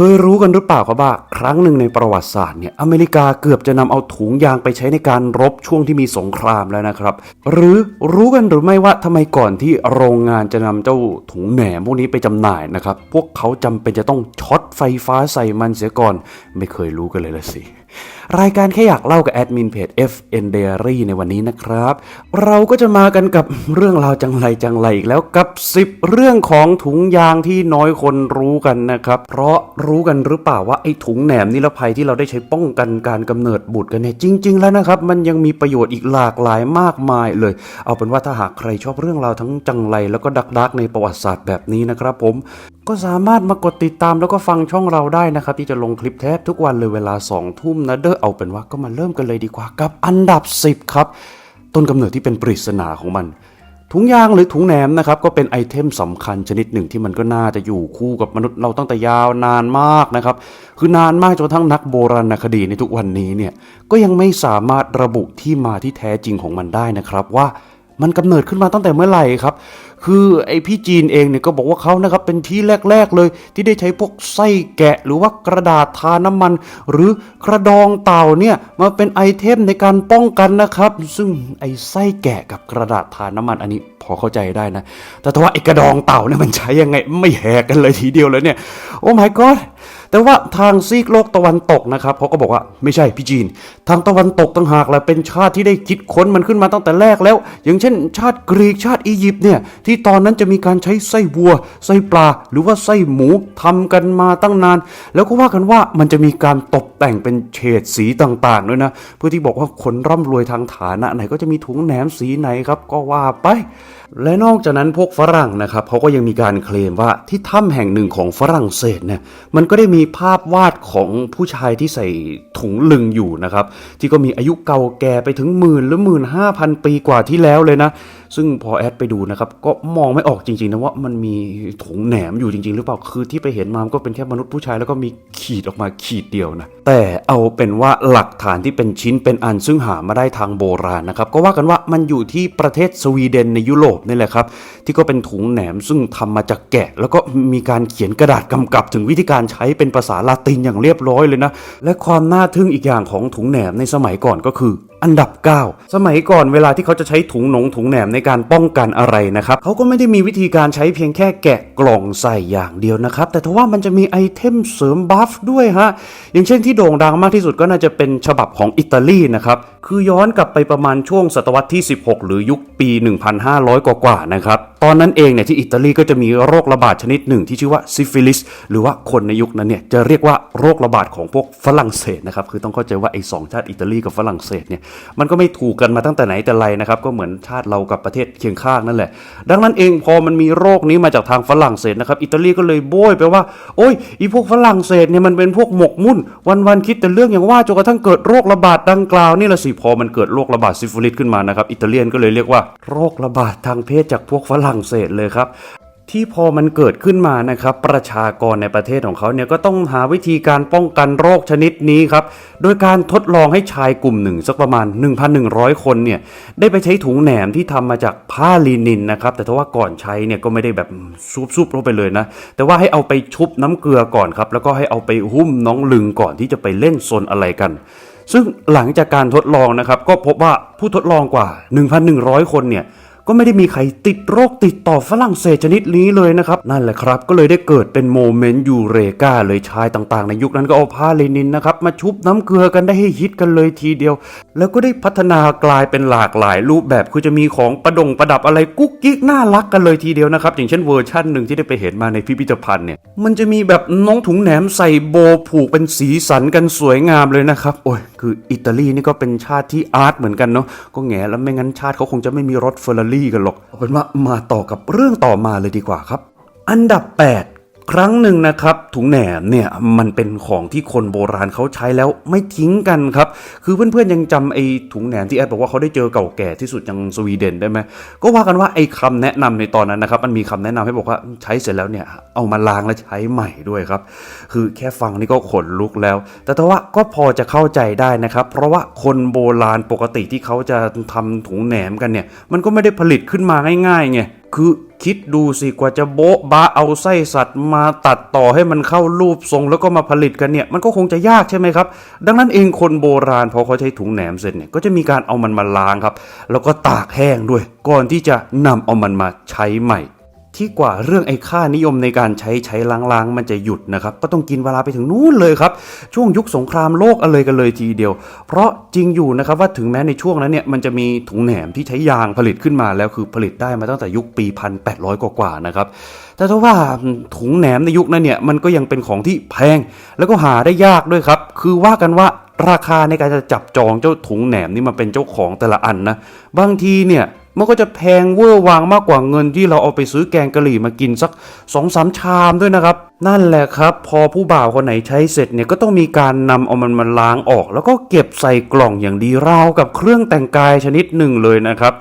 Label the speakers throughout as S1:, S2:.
S1: เคยรู้กันหรือเปล่าครับว่า ครั้งหนึ่งในประวัติศาสตร์เนี่ยอเมริกาเกือบจะนำเอาถุงยางไปใช้ในการรบช่วงที่มีสงครามแล้วนะครับ หรือรู้กันหรือไม่ว่าทำไมก่อนที่โรงงานจะนำเจ้าถุงแหนมพวกนี้ไปจำหน่ายนะครับ พวกเขาจำเป็นจะต้องช็อตไฟฟ้าใส่มันเสียก่อน ไม่เคยรู้กันเลยละสิ รายการแค่อยากเล่ากับแอดมินเพจ FN Diary ในวันนี้นะครับ เราก็จะมากันกับเรื่องราวจังไรจังไรอีกแล้วกับ 10 เรื่องของถุงยางที่น้อยคนรู้กันนะครับ เพราะรู้กันหรือเปล่าว่าไอ้ถุงแหนมนิรภัยที่เราได้ใช้ป้องกันการกำเนิดบุตรกันเนี่ยจริง ๆ แล้วนะครับมันยังมีประโยชน์อีกหลากหลายมากมายเลย เอาเป็นว่าถ้าหากใครชอบเรื่องราวทั้งจังไรแล้วก็ดักดักในประวัติศาสตร์แบบนี้นะครับผมก็สามารถมากดติดตามแล้วก็ฟังช่องเราได้นะครับ ที่จะลงคลิปแทบทุกวันเลยเวลา 2 ทุ่มนะเด้อเอาเป็นว่าก็มาเริ่มกันเลยดีกว่ากับอันดับ 10 ครับ ต้นกำเนิดที่เป็นปริศนาของมัน ถุงยางหรือถุงแหนมนะครับก็เป็นไอเทมสำคัญชนิดหนึ่งที่มันก็น่าจะอยู่คู่กับมนุษย์เราตั้งแต่ยาวนานมากนะครับ คือนานมากจนกระทั่งนักโบราณคดีในทุกวันนี้เนี่ยก็ยังไม่สามารถระบุที่มาที่แท้จริงของมันได้นะครับว่ามันกำเนิดขึ้นมาตั้งแต่เมื่อไหร่ครับ คือไอพี่จีนเองเนี่ยก็บอกว่าเขานะครับเป็นที่แรก ๆเลย ที่ได้ใช้พวกไส้แกะ หรือว่ากระดาษทาน้ำมัน หรือกระดองเต่าเนี่ยมาเป็นไอเทมในการป้องกันนะครับ ซึ่งไอไส้แกะกับกระดาษทาน้ำมันอันนี้พอเข้าใจได้นะ แต่ว่าไอกระดองเต่าเนี่ยมันใช้ยังไงไม่แหกกันเลยทีเดียวเลยเนี่ยโอ้ my god แต่ว่าทางซีกโลกตะวันตกนะครับเขาก็บอกว่าไม่ใช่พี่จีน ทางตะวันตกต่างหากแหละเป็นชาติที่ได้คิดค้นมันขึ้นมาตั้งแต่แรกแล้ว อย่างเช่น ชาติกรีกชาติอียิปต์เนี่ยที่ตอนนั้นจะมีการใช้ไส้วัว ไส้ปลา หรือว่าไส้หมูทำกันมาตั้งนาน แล้วก็ว่ากันว่ามันจะมีการตกแต่งเป็นเฉดสีต่างๆด้วยนะเพื่อที่บอกว่าคนร่ำรวยทางฐานะไหนก็จะมีถุงแหนมสีไหนครับก็ว่าไป และนอกจากนั้นพวกฝรั่งนะครับเขาก็ยังมีการเคลมว่าที่ถ้ำแห่งหนึ่งของฝรั่งเศสเนี่ยมันก็ได้มีภาพวาดของผู้ชายที่ใส่ถุงลึงอยู่นะครับที่ก็มีอายุเก่าแก่ไปถึงหมื่นหรือหมื่นห้าพันปีกว่าที่แล้วเลยนะ ซึ่งพอแอดไปดูนะครับก็มองไม่ออกจริงๆนะว่ามันมีถุงแหนมอยู่จริง ๆ หรือเปล่าคือที่ไปเห็นมามก็เป็นแค่มนุษย์ผู้ชายแล้วก็มีขีดออกมาขีดเดียวนะแต่เอาเป็นว่าหลักฐานที่เป็นชิ้นเป็นอันซึ่งหามาได้ทางโบราณนะครับก็ว่ากันว่ามันอยู่ที่ประเทศสวีเดนในยุโรปนี่แหละครับที่ก็เป็นถุงแหนมซึ่งทำมาจากแกะ แล้วก็มีการเขียนกระดาษกำกับถึงวิธีการใช้เป็นภาษาลาตินอย่างเรียบร้อยเลยนะและความน่าทึ่งอีกอย่างของถุงแหนมในสมัยก่อนก็คือ อันดับ 9 สมัยก่อนเวลาที่เขาจะใช้ถุงหนงถุงแหนมในการป้องกันอะไรนะครับ เขาก็ไม่ได้มีวิธีการใช้เพียงแค่แกะกล่องใส่อย่างเดียวนะครับ แต่ทว่ามันจะมีไอเทมเสริมบัฟด้วยฮะ อย่างเช่นที่โด่งดังมากที่สุดก็น่าจะเป็นฉบับของอิตาลีนะครับ คือย้อนกลับไปประมาณช่วงศตวรรษที่ 16 หรือยุคปี 1,500 กว่าๆนะครับตอนนั้นเองเนี่ยที่อิตาลีก็จะมีโรคระบาดชนิดหนึ่งที่ชื่อว่าซิฟิลิส หรือว่าคนในยุคนั้นเนี่ยจะเรียกว่าโรคระบาดของพวกฝรั่งเศสนะครับคือต้องเข้าใจว่าไอ้สองชาติอิตาลีกับฝรั่งเศสเนี่ยมันก็ไม่ถูกกันมาตั้งแต่ไหนแต่ไรนะครับก็เหมือนชาติเรากับประเทศเคียงข้างนั่นแหละ ดังนั้นเองพอมันมีโรคนี้มาจากทางฝรั่งเศสนะครับอิตาลีก็เลยโบยไปว่าโอ้ยอีพวกฝรั่งเศสเนี่ยมันเป็นพวกหมกมุ่น วันๆคิดแต่เรื่องอย่างว่าจนกระทั่งเกิดโรคระบาดดังกล่าวนี่แหละสิพอมันเกิดโรคระบาดซิฟิลิสขึ้นมานะครับอิตาเลียนก็เลยเรียกว่าโรคระบาดทางเพศจากพวกฝรั่งั่งเศสเลยครับที่พอมันเกิดขึ้นมานะครับประชากรในประเทศของเขาเนี่ยก็ต้องหาวิธีการป้องกันโรคชนิดนี้ครับโดยการทดลองให้ชายกลุ่มหนึ่งสักประมาณ 1,100 คนเนี่ยได้ไปใช้ถุงแหนมที่ทำมาจากผ้าลีนินนะครับแต่ถ้าว่าก่อนใช้เนี่ยก็ไม่ได้แบบซุบๆลงไปเลยนะ แต่ว่าให้เอาไปชุบน้ำเกลือก่อนครับแล้วก็ให้เอาไปหุ้มน้องลึงก่อนที่จะไปเล่นซนอะไรกันซึ่งหลังจากการทดลองนะครับก็พบว่าผู้ทดลองกว่า 1,100 คนเนี่ย ก็ไม่ได้มีใครติดโรคติดต่อฝรั่งเศสชนิดนี้เลยนะครับนั่นแหละครับ ก็เลยได้เกิดเป็นโมเมนต์ยูเรกาเลยชายต่างๆ ในยุคนั้นก็เอาผ้าเลนินนะครับมาชุบน้ำเกลือกันได้ให้ฮิตกันเลยทีเดียว แล้วก็ได้พัฒนากลายเป็นหลากหลายรูปแบบคือจะมีของประดงประดับอะไรกุ๊กกิ๊กน่ารักกันเลยทีเดียวนะครับอย่างเช่นเวอร์ชั่นหนึ่งที่ได้ไปเห็นมาในพิพิธภัณฑ์เนี่ยมันจะมีแบบน้องถุงแหนมใส่โบผูกเป็นสีสันกันสวยงามเลยนะครับโอ้ยคืออิตาลีนี่ก็เป็นชาติที่อาร์ตเหมือนกันเนาะก็แง่แล้วไม่งั้นชาติเขาคงจะไม่มีรถเฟอร์รารี่กันหรอกเอาเป็นว่ามาต่อกับเรื่องต่อมาเลยดีกว่าครับ อันดับ 8 ครั้งหนึ่งนะครับ ถุงแหนมเนี่ยมันเป็นของที่คนโบราณเขาใช้แล้วไม่ทิ้งกันครับ คือเพื่อนๆยังจำไอ้ถุงแหนมที่แอดบอกว่าเขาได้เจอเก่าแก่ที่สุดยังสวีเดนได้ไหมก็ว่ากันว่าไอ้คำแนะนำในตอนนั้นนะครับ มันมีคำแนะนำให้บอกว่าใช้เสร็จแล้วเนี่ยเอามาล้างแล้วใช้ใหม่ด้วยครับ คือแค่ฟังนี่ก็ขนลุกแล้วแต่ว่าก็พอจะเข้าใจได้นะครับ เพราะว่าคนโบราณปกติที่เขาจะทำถุงแหนมกันเนี่ยมันก็ไม่ได้ผลิตขึ้นมาง่ายๆไงคือ คิดดูสิกว่าจะโบ๊ะบะเอาไส้สัตว์มาตัดต่อให้มันเข้ารูปทรงแล้วก็มาผลิตกันเนี่ย มันก็คงจะยากใช่ไหมครับ ดังนั้นเองคนโบราณพอเขาใช้ถุงแหนมเสร็จเนี่ยก็จะมีการเอามันมาล้างครับ แล้วก็ตากแห้งด้วย ก่อนที่จะนำเอามันมาใช้ใหม่ ที่กว่าเรื่องไอ้ค่านิยมในการใช้ใช้ล้างๆ มันจะหยุดนะครับ ก็ต้องกินเวลาไปถึงนู้นเลยครับ ช่วงยุคสงครามโลกอะไรกันเลยทีเดียว เพราะจริงอยู่นะครับว่าถึงแม้ในช่วงนั้นเนี่ยมันจะมีถุงแหนมที่ใช้ยางผลิตขึ้นมาแล้วคือผลิตได้มาตั้งแต่ยุคปี 1800 กว่าๆนะครับแต่ถ้าว่าถุงแหนมในยุคนั้นเนี่ยมันก็ยังเป็นของที่แพง แล้วก็หาได้ยากด้วยครับคือว่ากันว่าราคาในการจะจับจองเจ้าถุงแหนมนี่มาเป็นเจ้าของแต่ละอันนะบางทีเนี่ย มันก็จะแพงเวอร์วางมากกว่าเงินที่เราเอาไปซื้อแกงกะหรี่มากินสักสองสามชามด้วยนะครับ นั่นแหละครับ พอผู้บ่าวคนไหนใช้เสร็จเนี่ยก็ต้องมีการนำเอามันมาล้างออก แล้วก็เก็บใส่กล่องอย่างดีราวกับเครื่องแต่งกายชนิดหนึ่งเลยนะครับ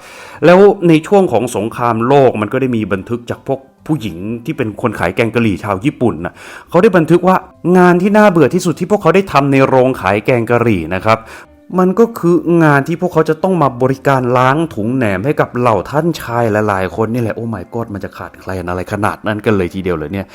S1: แล้วในช่วงของสงครามโลกมันก็ได้มีบันทึกจากพวกผู้หญิงที่เป็นคนขายแกงกะหรี่ชาวญี่ปุ่นนะเขาได้บันทึกว่างานที่น่าเบื่อที่สุดที่พวกเขาได้ทำในโรงขายแกงกะหรี่นะครับ มันก็คืองานที่พวกเขาจะต้องมาบริการล้างถุงแหนมให้กับเหล่าท่านชายหลายๆ คนนี่แหละโอ้ my god มันจะขาดแคลนอะไรขนาดนั้นกันเลยทีเดียวเลยเนี่ย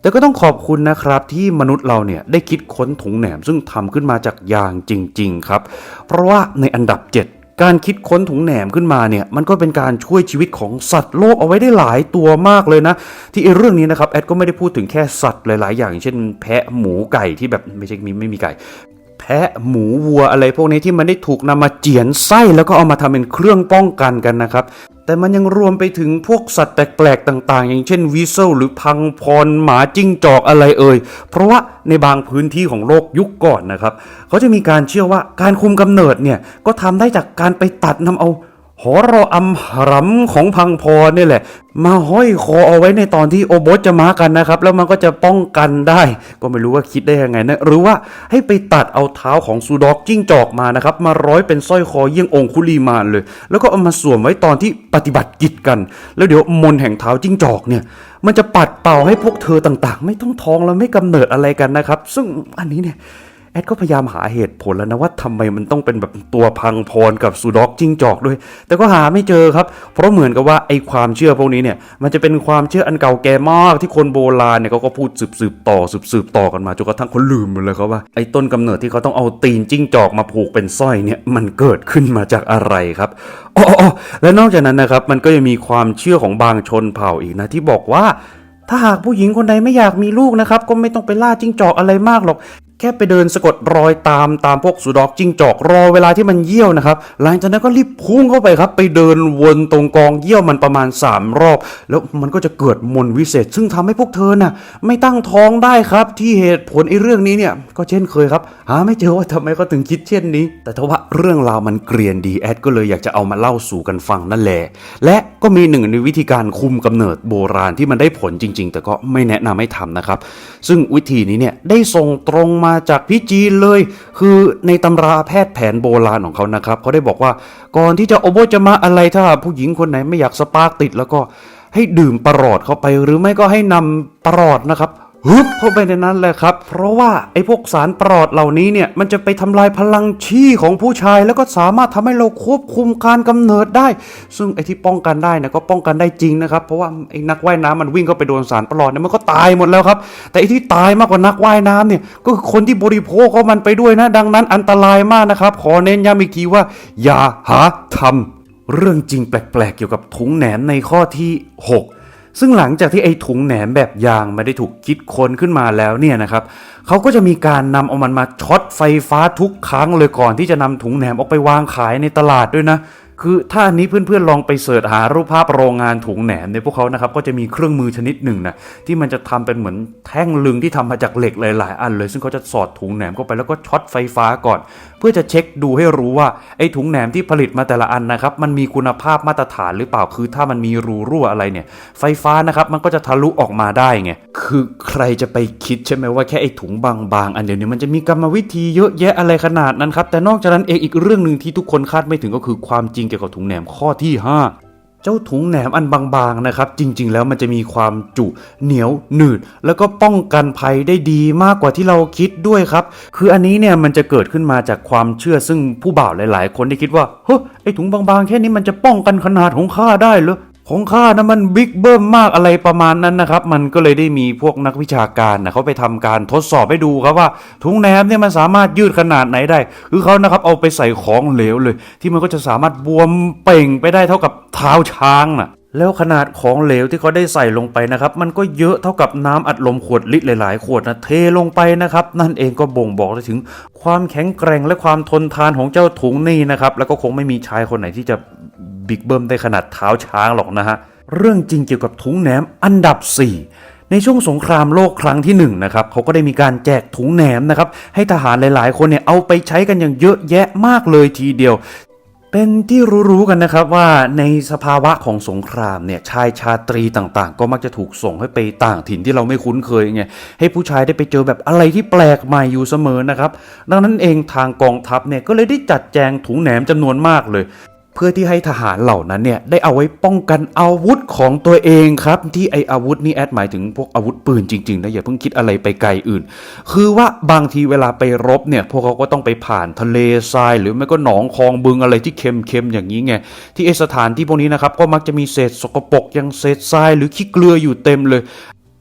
S1: แต่ก็ต้องขอบคุณนะครับที่มนุษย์เราเนี่ยได้คิดค้นถุงแหนมซึ่งทำขึ้นมาจากยางจริง ๆ ครับ เพราะว่าในอันดับ 7การคิดค้นถุงแหนมขึ้นมาเนี่ยมันก็เป็นการช่วยชีวิตของสัตว์โลกเอาไว้ได้หลายตัวมากเลยนะ ที่เรื่องนี้นะครับแอดก็ไม่ได้พูดถึงแค่สัตว์หลาย ๆ อย่างเช่น แพะหมูไก่ที่แบบไม่ใช่มีไม่มีไก่ะหมูวัวอะไรพวกนี้ที่มันได้ถูกนำมาเจียนไส้แล้วก็เอามาทำเป็นเครื่องป้องกันกันนะครับ แต่มันยังรวมไปถึงพวกสัตว์แปลกๆต่าง ๆ อย่างเช่นวิเซลหรือพังพรหมาจิ้งจอกอะไรเอ่ย เพราะว่าในบางพื้นที่ของโลกยุคก่อนนะครับเขาจะมีการเชื่อว่าการคุมกำเนิดเนี่ยก็ทำได้จากการไปตัดนำเอา หอรออัมหรัมของพังพรนี่แหละ มาห้อยคอเอาไว้ในตอนที่โอบสจะมากันนะครับ แล้วมันก็จะป้องกันได้ ก็ไม่รู้ว่าคิดได้ยังไงนะ หรือว่าให้ไปตัดเอาเท้าของซูดอกจิ้งจอกมานะครับ มาร้อยเป็นสร้อยคอเยี่ยงองคุลีมานเลย แล้วก็เอามาสวมไว้ตอนที่ปฏิบัติกิจกัน แล้วเดี๋ยวมนแห่งเท้าจิ้งจอกเนี่ย มันจะปัดเป่าให้พวกเธอต่างๆ ไม่ต้องท้องแล้วไม่กำเนิดอะไรกันนะครับ ซึ่งอันนี้เนี่ย ดก็พยายามหาเหตุผลแล้วนะว่าทำไมมันต้องเป็นแบบตัวพังพรกับสุด็อกจิ้งจอกด้วย แต่ก็หาไม่เจอครับ เพราะเหมือนกับว่าไอ้ความเชื่อพวกนี้เนี่ย มันจะเป็นความเชื่ออันเก่าแก่มากที่คนโบราณเนี่ยเขาก็พูดสืบๆต่อสืบๆต่อกันมาจนกระทั่งคนลืมหมดเลยครับว่าไอ้ต้นกำเนิดที่เขาต้องเอาตีนจิ้งจอกมาผูกเป็นสร้อยเนี่ยมันเกิดขึ้นมาจากอะไรครับอ๋ออ๋อและนอกจากนั้นนะครับมันก็ยังมีความเชื่อของบางชนเผ่าอีกนะที่บอกว่าถ้าหากผู้หญิงคนใดไม่อยากมีลูกนะครับ ก็ไม่ต้องไปล่าจิ้งจอกอะไรมากหรอก แค่ไปเดินสะกดรอยตามตามพวกสุดอกจิ้งจอกรอเวลาที่มันเยี่ยวนะครับ หลังจากนั้นก็รีบพุ่งเข้าไปครับ ไปเดินวนตรงกองเยี่ยวมันประมาณ 3 รอบ แล้วมันก็จะเกิดมนวิเศษ ซึ่งทำให้พวกเธอน่ะ ไม่ตั้งท้องได้ครับ ที่เหตุผลไอ้เรื่องนี้เนี่ย ก็เช่นเคยครับ หาไม่เจอว่าทำไมเขาถึงคิดเช่นนี้ แต่ถ้าว่าเรื่องราวมันเกรียนดีแอดก็เลยอยากจะเอามาเล่าสู่กันฟังนั่นแหละและก็มีหนึ่งในวิธีการคุมกำเนิดโบราณที่มันได้ผลจริง ๆ แต่ก็ไม่แนะนำให้ทำนะครับ ซึ่งวิธีนี้เนี่ยได้ส่งตรงมาาจากพี่จีนเลย คือในตำราแพทย์แผนโบราณของเขานะครับเขาได้บอกว่าก่อนที่จะโอโบจะมาอะไรถ้าผู้หญิงคนไหนไม่อยากสปาร์กติดแล้วก็ให้ดื่มประหลอดเข้าไปหรือไม่ก็ให้นำประหลอดนะครับ ฮึบเข้าไปในนั้นเลยครับ เพราะว่าไอ้พวกสารปลอดเหล่านี้เนี่ย มันจะไปทำลายพลังชี่ของผู้ชาย แล้วก็สามารถทำให้เราควบคุมการกำเนิดได้ ซึ่งไอ้ที่ป้องกันได้นะก็ป้องกันได้จริงนะครับ เพราะว่าไอ้นักว่ายน้ำมันวิ่งเข้าไปโดนสารปลอดเนี่ยมันก็ตายหมดแล้วครับ แต่ไอ้ที่ตายมากกว่านักว่ายน้ำเนี่ย ก็คือคนที่บริโภคเขามันไปด้วยนะ ดังนั้นอันตรายมากนะครับ ขอเน้นย้ำอีกทีว่า อย่าหาทำเรื่องจริงแปลกๆ เกี่ยวกับถุงแหนมในข้อที่ 6 ซึ่งหลังจากที่ไอ้ถุงแหนมแบบยางไม่ได้ถูกคิดค้นขึ้นมาแล้วเนี่ยนะครับเขาก็จะมีการนำเอามันมาช็อตไฟฟ้าทุกครั้งเลยก่อนที่จะนำถุงแหนมออกไปวางขายในตลาดด้วยนะ คือถ้าอันนี้เพื่อนๆลองไปเสิร์ชหารูปภาพโรงงานถุงแหนมในพวกเขานะครับก็จะมีเครื่องมือชนิดหนึ่งนะที่มันจะทำเป็นเหมือนแท่งลึงที่ทำมาจากเหล็กหลายๆอันเลย ซึ่งเขาจะสอดถุงแหนมเข้าไปแล้วก็ช็อตไฟฟ้าก่อน เพื่อจะเช็คดูให้รู้ว่าไอ้ถุงแหนมที่ผลิตมาแต่ละอันนะครับมันมีคุณภาพมาตรฐานหรือเปล่าคือ ถ้ามันมีรูรั่วอะไรเนี่ย ไฟฟ้านะครับมันก็จะทะลุออกมาได้ไงคือใครจะไปคิดใช่ไหมว่าแค่ไอ้ถุงบางๆอันเดียวนี้มันจะมีกรรมวิธีเยอะแยะอะไรขนาดนั้นครับแต่นอกจากนั้นเองอีกเรื่องหนึ่งที่ทุกคนคาดไม่ถึงก็คือความจริงเกี่ยวกับถุงแหนมข้อที่5เจ้าถุงแหนมอันบางๆนะครับ จริง ๆ แล้วมันจะมีความจุเหนียวหนืด แล้วก็ป้องกันภัยได้ดีมากกว่าที่เราคิดด้วยครับ คืออันนี้เนี่ยมันจะเกิดขึ้นมาจากความเชื่อซึ่งผู้บ่าวหลาย ๆ คนได้คิดว่าเฮ้ยไอถุงบางๆ แค่นี้มันจะป้องกันขนาดของข้าได้เหรอ ของข้านะมันบิ๊กเบิ้มมากอะไรประมาณนั้นนะครับ มันก็เลยได้มีพวกนักวิชาการนะเขาไปทำการทดสอบให้ดูครับว่าถุงแหนมเนี่ยมันสามารถยืดขนาดไหนได้ คือเขานะครับเอาไปใส่ของเหลวเลย ที่มันก็จะสามารถบวมเป่งไปได้เท่ากับเท้าช้างน่ะแล้วขนาดของเหลวที่เขาได้ใส่ลงไปนะครับ มันก็เยอะเท่ากับน้ำอัดลมขวดลิตรหลาย ๆ ขวดนะเทลงไปนะครับ นั่นเองก็บ่งบอกได้ถึง ความแข็งแกร่งและความทนทานของเจ้าถุงนี่นะครับ แล้วก็คงไม่มีชายคนไหนที่จะ บิ๊กเบิ้มได้ขนาดเท้าช้างหรอกนะฮะ เรื่องจริงเกี่ยวกับถุงแหนมอันดับ 4ในช่วงสงครามโลกครั้งที่1นงนะครับเขาก็ได้มีการแจกถุงแหนมนะครับให้ทหารหลายๆ คนเนี่ยเอาไปใช้กันอย่างเยอะแยะมากเลยทีเดียว เป็นที่รู้ๆกันนะครับว่าในสภาวะของสงครามเนี่ยชายชาตรีต่างๆ ก็มักจะถูกส่งให้ไปต่างถิ่นที่เราไม่คุ้นเคยไงให้ผู้ชายได้ไปเจอแบบอะไรที่แปลกใหม่อยู่เสมอนะครับ ดังนั้นเองทางกองทัพเนี่ยก็เลยได้จัดแจงถุงแหนมจำนวนมากเลย พื่อที่ให้ทหารเหล่านั้นเนี่ยได้เอาไว้ป้องกันอาวุธของตัวเองครับ ที่ไออาวุธนี่แอดหมายถึงพวกอาวุธปืนจริงๆนะอย่าเพิ่งคิดอะไรไปไกลอื่น คือว่าบางทีเวลาไปรบเนี่ยพวกเขาก็ต้องไปผ่านทะเลทราย หรือไม่ก็หนองคลองบึงอะไรที่เค็มๆอย่างนี้ไงที่ไอสถานที่พวกนี้นะครับก็มักจะมีเศษสกปรกอย่างเศษทรายหรือขี้เกลืออยู่เต็มเลย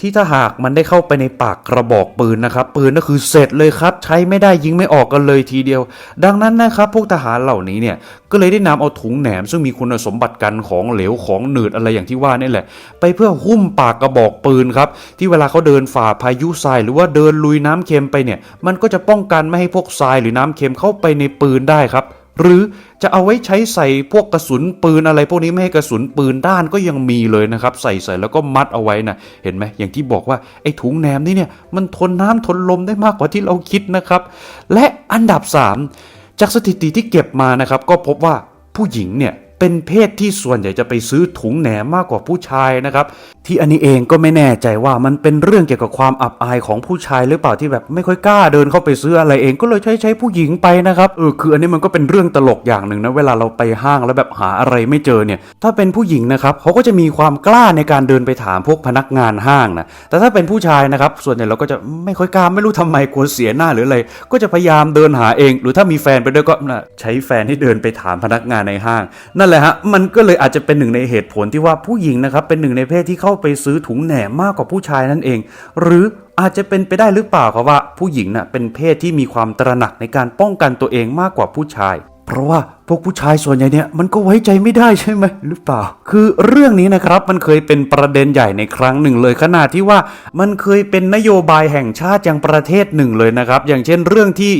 S1: ที่ถ้าหากมันได้เข้าไปในปากกระบอกปืนนะครับ ปืนก็คือเสร็จเลยครับ ใช้ไม่ได้ยิงไม่ออกกันเลยทีเดียว ดังนั้นนะครับพวกทหารเหล่านี้เนี่ยก็เลยได้นำเอาถุงแหนม ซึ่งมีคุณสมบัติกันของเหลวของหนืดอะไรอย่างที่ว่านี่แหละ ไปเพื่อหุ้มปากกระบอกปืนครับที่เวลาเขาเดินฝ่าพายุทรายหรือว่าเดินลุยน้ำเค็มไปเนี่ย มันก็จะป้องกันไม่ให้พวกทรายหรือน้ำเค็มเข้าไปในปืนได้ครับ หรือจะเอาไว้ใช้ใส่พวกกระสุนปืนอะไร พวกนี้ไม่ให้กระสุนปืนด้านก็ยังมีเลยนะครับ ใส่ใส่แล้วก็มัดเอาไว้นะเห็นไหมอย่างที่บอกว่าไอ้ถุงแหนมนี่เนี่ยมันทนน้ำทนลมได้มากกว่าที่เราคิดนะครับ และอันดับ 3 จากสถิติที่เก็บมานะครับ ก็พบว่าผู้หญิงเนี่ย เป็นเพศที่ส่วนใหญ่จะไปซื้อถุงแหนมมากกว่าผู้ชายนะครับ ที่อันนี้เองก็ไม่แน่ใจว่ามันเป็นเรื่องเกี่ยวกับความอับอายของผู้ชายหรือเปล่าที่แบบไม่ค่อยกล้าเดินเข้าไปซื้ออะไรเองก็เลยใช้ใช้ผู้หญิงไปนะครับเออคืออันนี้มันก็เป็นเรื่องตลกอย่างหนึ่งนะเวลาเราไปห้างแล้วแบบหาอะไรไม่เจอเนี่ย ถ้าเป็นผู้หญิงนะครับเขาก็จะมีความกล้าในการเดินไปถามพวกพนักงานห้างนะแต่ถ้าเป็นผู้ชายนะครับส่วนใหญ่เราก็จะไม่ค่อยกล้าไม่รู้ทำไมกลัวเสียหน้าหรืออะไรก็จะพยายามเดินหาเอง หรือถ้ามีแฟนไปด้วยก็นะใช้แฟนให้เดินไปถามพนักงานในห้างนั่นแหละฮะมันก็เลยอาจจะเป็นหนึ่งในเหตุผลที่ว่าผู้หญิงนะครับเป็นหนึ่งในเพศที่เข้าไปซื้อถุงแหนมมากกว่าผู้ชายนั่นเอง หรืออาจจะเป็นไปได้หรือเปล่าครับว่าผู้หญิงน่ะเป็นเพศที่มีความตระหนักในการป้องกันตัวเองมากกว่าผู้ชายเพราะว่าพวกผู้ชายส่วนใหญ่เนี่ยมันก็ไว้ใจไม่ได้ใช่ไหมหรือเปล่า คือเรื่องนี้นะครับมันเคยเป็นประเด็นใหญ่ในครั้งหนึ่งเลยขนาดที่ว่ามันเคยเป็นนโยบายแห่งชาติอย่างประเทศหนึ่งเลยนะครับ อย่างเช่นเรื่องที่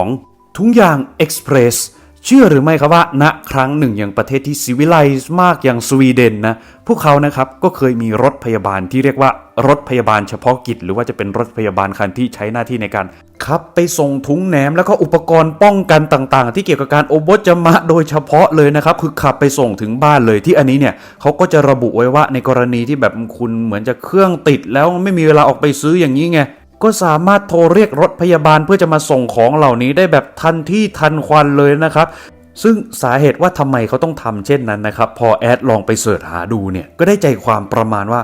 S1: 2 ทุงยางเอ็กซ์เพรส เชื่อหรือไม่ครับว่าณครั้งหนึ่งอย่างประเทศที่ซีวิไลซ์มากอย่างสวีเดนนะพวกเขานะครับก็เคยมีรถพยาบาลที่เรียกว่ารถพยาบาลเฉพาะกิจ หรือว่าจะเป็นรถพยาบาลคันที่ใช้หน้าที่ในการขับไปส่งถุงแหนมแล้วก็อุปกรณ์ป้องกันต่างๆ ที่เกี่ยวกับการโอบจมะโดยเฉพาะเลยนะครับคือขับไปส่งถึงบ้านเลยที่อันนี้เนี่ยเขาก็จะระบุไว้ว่าในกรณีที่แบบคุณเหมือนจะเครื่องติดแล้วไม่มีเวลาออกไปซื้ออย่างนี้ไง ก็สามารถโทรเรียกรถพยาบาลเพื่อจะมาส่งของเหล่านี้ได้แบบทันที่ทันควันเลยนะครับ ซึ่งสาเหตุว่าทำไมเขาต้องทำเช่นนั้นนะครับ พอแอดลองไปเสิร์ชหาดูเนี่ยก็ได้ใจความประมาณว่า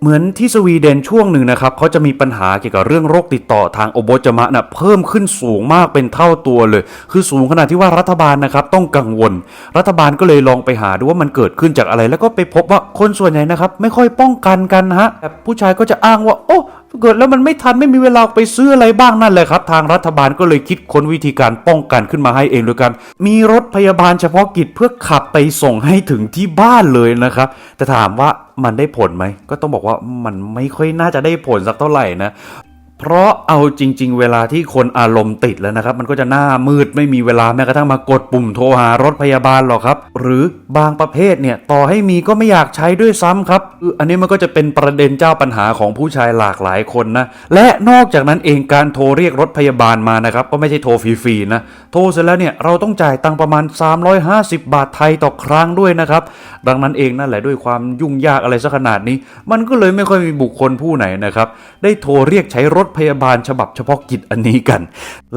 S1: เหมือนที่สวีเดนช่วงหนึ่งนะครับเขาจะมีปัญหาเกี่ยวกับเรื่องโรคติดต่อทางโอโบจมะนะเพิ่มขึ้นสูงมากเป็นเท่าตัวเลย คือสูงขนาดที่ว่ารัฐบาลนะครับต้องกังวล รัฐบาลก็เลยลองไปหาดูว่ามันเกิดขึ้นจากอะไร แล้วก็ไปพบว่าคนส่วนใหญ่นะครับไม่ค่อยป้องกันกันฮะผู้ชายก็จะอ้างว่าโอ้ เกิดแล้วมันไม่ทันไม่มีเวลาไปซื้ออะไรบ้างนั่นแหละครับ ทางรัฐบาลก็เลยคิดค้นวิธีการป้องกันขึ้นมาให้เองโดยการมีรถพยาบาลเฉพาะกิจเพื่อขับไปส่งให้ถึงที่บ้านเลยนะครับ แต่ถามว่ามันได้ผลไหม ก็ต้องบอกว่ามันไม่ค่อยน่าจะได้ผลสักเท่าไหร่นะ เพราะเอาจริง ๆ เวลาที่คนอารมณ์ติดแล้วนะครับ มันก็จะหน้ามืดไม่มีเวลาแม้กระทั่งมากดปุ่มโทรหารถพยาบาลหรอกครับ หรือบางประเภทเนี่ยต่อให้มีก็ไม่อยากใช้ด้วยซ้ำครับ อันนี้มันก็จะเป็นประเด็นเจ้าปัญหาของผู้ชายหลากหลายคนนะ และนอกจากนั้นเองการโทรเรียกรถพยาบาลมานะครับ ก็ไม่ใช่โทรฟรีๆนะ โทรเสร็จแล้วเนี่ยเราต้องจ่ายตังประมาณ 350 บาทไทยต่อครั้งด้วยนะครับ ดังนั้นเองนั่นแหละด้วยความยุ่งยากอะไรสักขนาดนี้ มันก็เลยไม่ค่อยมีบุคคลผู้ไหนนะครับได้โทรเรียกใช้รถพยาบาลฉบับเฉพาะกิจอันนี้กัน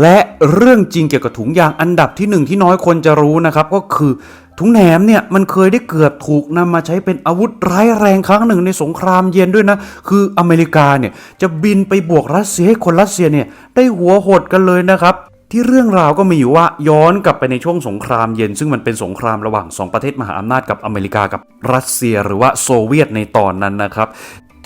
S1: และเรื่องจริงเกี่ยวกับถุงยางอันดับที่หนึ่งที่น้อยคนจะรู้นะครับก็คือถุงแหนมเนี่ยมันเคยได้เกือบถูกนำมาใช้เป็นอาวุธร้ายแรงครั้งหนึ่งในสงครามเย็นด้วยนะ คืออเมริกาเนี่ยจะบินไปบวกรัสเซียให้คนรัสเซียเนี่ยได้หัวหดกันเลยนะครับที่เรื่องราวก็มีอยู่ว่าย้อนกลับไปในช่วงสงครามเย็น ซึ่งมันเป็นสงครามระหว่างสองประเทศมหาอำนาจกับอเมริกากับรัสเซีย หรือว่าโซเวียตในตอนนั้นนะครับ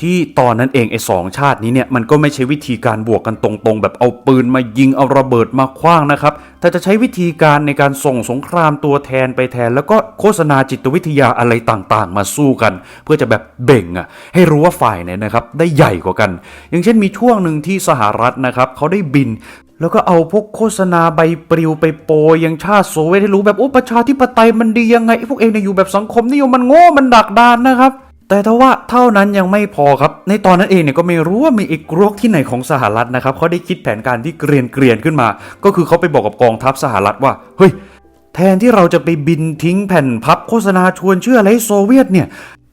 S1: ที่ตอนนั้นเองไอ้สองชาตินี้เนี่ยมันก็ไม่ใช่วิธีการบวกกันตรงๆ แบบเอาปืนมายิงเอาระเบิดมาคว้างนะครับ แต่จะใช้วิธีการในการส่งสงครามตัวแทนไปแทน แล้วก็โฆษณาจิตวิทยาอะไรต่างๆ มาสู้กัน เพื่อจะแบบเบ่งอะให้รู้ว่าฝ่ายไหนนะครับได้ใหญ่กว่ากัน อย่างเช่นมีช่วงหนึ่งที่สหรัฐนะครับเขาได้บินแล้วก็เอาพวกโฆษณาใบปลิวไปโปรยยังชาติโซเวียตให้รู้แบบโอ้ประชาธิปไตยมันดียังไงไอ้พวกเองเนี่ยอยู่แบบสังคมนิยมมันโง่มันดักดานนะครับ แต่ถ้าว่าเท่านั้นยังไม่พอครับ ในตอนนั้นเองเนี่ยก็ไม่รู้ว่ามีอีกรกที่ไหนของสหรัฐนะครับเขาได้คิดแผนการที่เกรียนเกรียนขึ้นมา ก็คือเขาไปบอกกับกองทัพสหรัฐว่าเฮ้ยแทนที่เราจะไปบินทิ้งแผ่นพับโฆษณาชวนเชื่ออะไรโซเวียตเนี่ย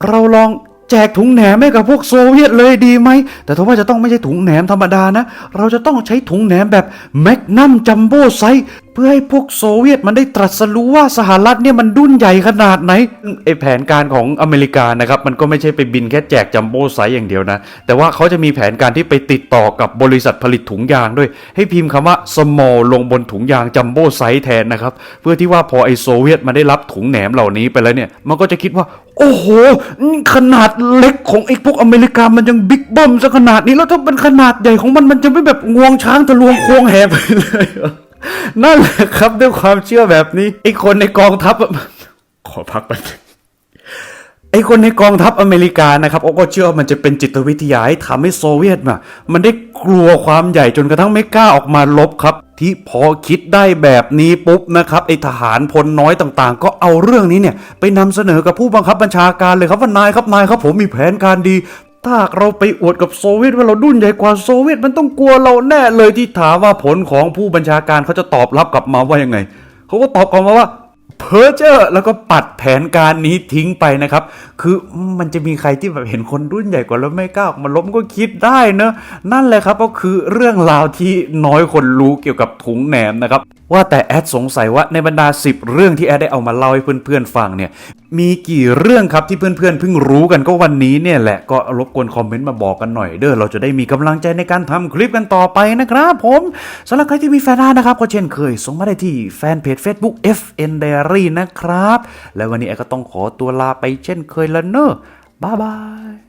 S1: เราลองแจกถุงแหนมให้กับพวกโซเวียตเลยดีไหม แต่ถ้าว่าจะต้องไม่ใช่ถุงแหนมธรรมดานะ เราจะต้องใช้ถุงแหนมแบบแมกนัมจัมโบ้ไซส์ พื่อให้พวกโซเวียตมันได้ตรัสรู้ว่าสหรัฐเนี่ยมันดุ้นใหญ่ขนาดไหนไอแผนการของอเมริกานะครับมันก็ไม่ใช่ไปบินแค่แจกจัมโบ้ไซส์อย่างเดียวนะ แต่ว่าเขาจะมีแผนการที่ไปติดต่อกับบริษัทผลิตถุงยางด้วย ให้พิมพ์คำว่า small ลงบนถุงยางจัมโบ้ไซส์แทนนะครับ เพื่อที่ว่าพอไอโซเวียตมันได้รับถุงแหนมเหล่านี้ไปแล้วเนี่ยมันก็จะคิดว่า โอ้โห ขนาดเล็กของไอ้พวกอเมริกามันยังบิ๊กบิ้มซะขนาดนี้แล้วถ้าเป็นขนาดใหญ่ของมันมันจะไม่แบบงวงช้างทะลวงควงแหไปเลย นั่นแหละครับด้วยความเชื่อแบบนี้ไอ้คนในกองทัพอะขอพักแป๊บนึงไอ้คนในกองทัพอเมริกานะครับโอ้ก็เชื่อว่ามันจะเป็นจิตวิทยาให้ทำให้โซเวียตมามันได้กลัวความใหญ่จนกระทั่งไม่กล้าออกมาลบครับ ที่พอคิดได้แบบนี้ปุ๊บนะครับไอทหารพลน้อยต่างๆ ก็เอาเรื่องนี้เนี่ย ไปนำเสนอกับผู้บังคับบัญชาการเลยครับว่านายครับนายครับผมมีแผนการดี ถ้าเราไปอวดกับโซเวียตว่าเราดุ้นใหญ่กว่าโซเวียตมันต้องกลัวเราแน่เลยที่ถามว่าผลของผู้บัญชาการเขาจะตอบรับกลับมาว่ายังไง เขาก็ตอบกลับมาว่าเพอเจอร์แล้วก็ปัดแผนการนี้ทิ้งไปนะครับ คือมันจะมีใครที่แบบเห็นคนรุ่นใหญ่กว่าแล้วไม่กล้าออกมาล้มก็คิดได้เนอะนั่นแหละครับก็คือเรื่องราวที่น้อยคนรู้เกี่ยวกับถุงแหนมนะครับ ว่าแต่แอดสงสัยว่าในบรรดา 10 เรื่องที่แอดได้เอามาเล่าให้เพื่อนๆฟังเนี่ย มีกี่เรื่องครับที่เพื่อนๆเพิ่งรู้กันก็วันนี้เนี่ยแหละก็รบกวนคอมเมนต์มาบอกกันหน่อยเด้อเราจะได้มีกำลังใจในการทำคลิปกันต่อไปนะครับผมสำหรับใครที่มีแฟนอาร์นะครับ ก็เช่นเคย ส่งมาได้ที่แฟนเพจ Facebook FN Diary นะครับ และวันนี้แอดก็ต้องขอตัวลาไปเช่นเคยแล้วเนอะบ๊ายบาย